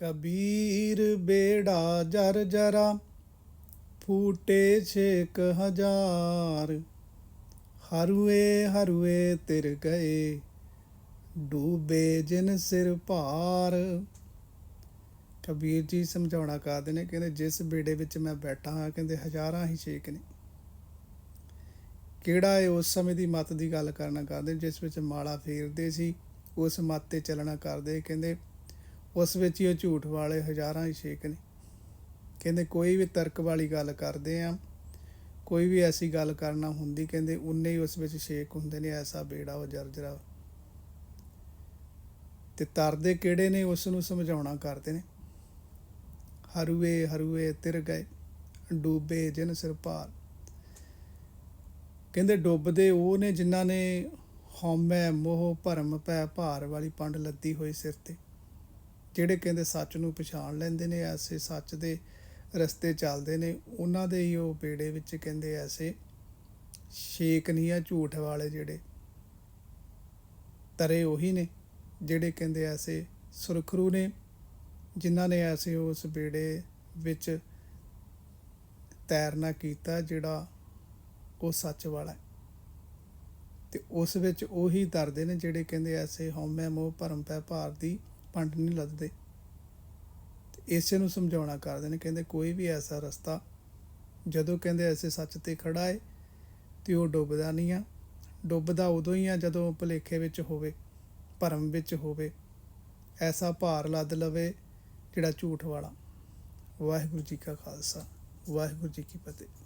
ਕਬੀਰ ਬੇੜਾ ਜਰ ਜਰਾ, ਫੂਟੇ ਛੇਕ ਹਜ਼ਾਰ। ਹਰੂਏ ਹਰੂਏ ਤਿਰ ਗਏ, ਡੂਬੇ ਜਿਨ ਸਿਰ ਭਾਰ। ਕਬੀਰ ਜੀ ਸਮਝਾਉਣਾ ਕਰਦੇ ਨੇ, ਕਹਿੰਦੇ ਜਿਸ ਬੇੜੇ ਵਿੱਚ ਮੈਂ ਬੈਠਾ ਹਾਂ, ਕਹਿੰਦੇ ਹਜ਼ਾਰਾਂ ਹੀ ਛੇਕ ਨੇ। ਕਿਹੜਾ ਹੈ ਉਸ ਸਮੇਂ ਦੀ ਮੱਤ ਦੀ ਗੱਲ ਕਰਨਾ ਕਰਦੇ ਜਿਸ ਵਿੱਚ ਮਾਲਾ ਫੇਰਦੇ ਸੀ, ਉਸ ਮੱਤ ਤੇ ਚੱਲਣਾ ਕਰਦੇ, ਕਹਿੰਦੇ ਉਸ ਵਿੱਚ ਹੀ ਉਹ ਝੂਠ ਵਾਲੇ ਹਜ਼ਾਰਾਂ ਹੀ ਛੇਕ ਨੇ। ਕਹਿੰਦੇ ਕੋਈ ਵੀ ਤਰਕ ਵਾਲੀ ਗੱਲ ਕਰਦੇ ਆ, ਕੋਈ ਵੀ ਐਸੀ ਗੱਲ ਕਰਨਾ ਹੁੰਦੀ, ਕਹਿੰਦੇ ਉਨੇ ਹੀ ਉਸ ਵਿੱਚ ਛੇਕ ਹੁੰਦੇ ਨੇ, ਐਸਾ ਬੇੜਾ ਉਹ ਜਰਜਰਾ। ਤੇ ਤਰਦੇ ਕਿਹੜੇ ਨੇ, ਉਸ ਨੂੰ ਸਮਝਾਉਣਾ ਕਰਦੇ ਨੇ। ਹਰੂਏ ਹਰੂਏ ਤਿਰ ਗਏ, ਡੂਬੇ ਜਿਨ ਸਿਰ ਭਾਰ ਕਹਿੰਦੇ ਡੁੱਬਦੇ ਉਹ ਨੇ ਜਿਨ੍ਹਾਂ ਨੇ ਹਉਮੈ ਮੋਹ ਭਰਮ ਪੈ ਭਾਰ ਵਾਲੀ ਪੰਡ ਲੱਦੀ ਹੋਈ ਸਿਰ ਤੇ। ਜਿਹੜੇ ਕਹਿੰਦੇ ਸੱਚ ਨੂੰ ਪਛਾਣ ਲੈਂਦੇ ਨੇ, ਐਸੇ ਸੱਚ ਦੇ ਰਸਤੇ ਚੱਲਦੇ ਨੇ। ਉਹਨਾਂ ਦੇ ਹੀ ਉਹ ਬੇੜੇ ਵਿੱਚ ਕਹਿੰਦੇ ਐਸੇ ਛੇਕ ਨਹੀਂ ਆ, ਝੂਠ ਵਾਲੇ ਜਿਹੜੇ ਤਰੇ ਉਹੀ ਨੇ, ਜਿਹੜੇ ਕਹਿੰਦੇ ਐਸੇ ਸੁਰਖਰੂ ਨੇ, ਜਿਨ੍ਹਾਂ ਨੇ ਐਸੇ ਉਸ ਬੇੜੇ ਵਿੱਚ ਤੈਰਨਾ ਕੀਤਾ ਜਿਹੜਾ ਉਹ ਸੱਚ ਵਾਲਾ ਹੈ। ਤੇ ਉਸ ਵਿੱਚ ਉਹੀ ਤਰਦੇ ਨੇ ਜਿਹੜੇ ਕਹਿੰਦੇ ਐਸੇ ਹਉਮੈ ਮੋਹ ਭਰਮ ਪੈ ਭਾਰ ਦੀ ਪੰਡ ਨਹੀਂ ਲੱਦਦੇ। ਇਸੇ ਨੂੰ ਸਮਝਾਉਣਾ ਕਰਦੇ ਨੇ, ਕਹਿੰਦੇ ਕੋਈ ਵੀ ਐਸਾ ਰਸਤਾ, ਜਦੋਂ ਕਹਿੰਦੇ ਐਸੇ ਸੱਚ ਤੇ ਖੜਾ ਹੈ ਤੇ ਉਹ ਡੁੱਬਦਾ ਨਹੀਂ ਆ। ਡੁੱਬਦਾ ਉਦੋਂ ਹੀ ਆ ਜਦੋਂ ਭੁਲੇਖੇ ਵਿੱਚ ਹੋਵੇ, ਭਰਮ ਵਿੱਚ ਹੋਵੇ। ਐਸਾ ਭਾਰ ਲੱਦ ਲਵੇ ਜਿਹੜਾ ਝੂਠ ਵਾਲਾ। ਵਾਹਿਗੁਰੂ ਜੀ ਕਾ ਖਾਲਸਾ, ਵਾਹਿਗੁਰੂ ਜੀ ਕੀ ਫਤਿਹ।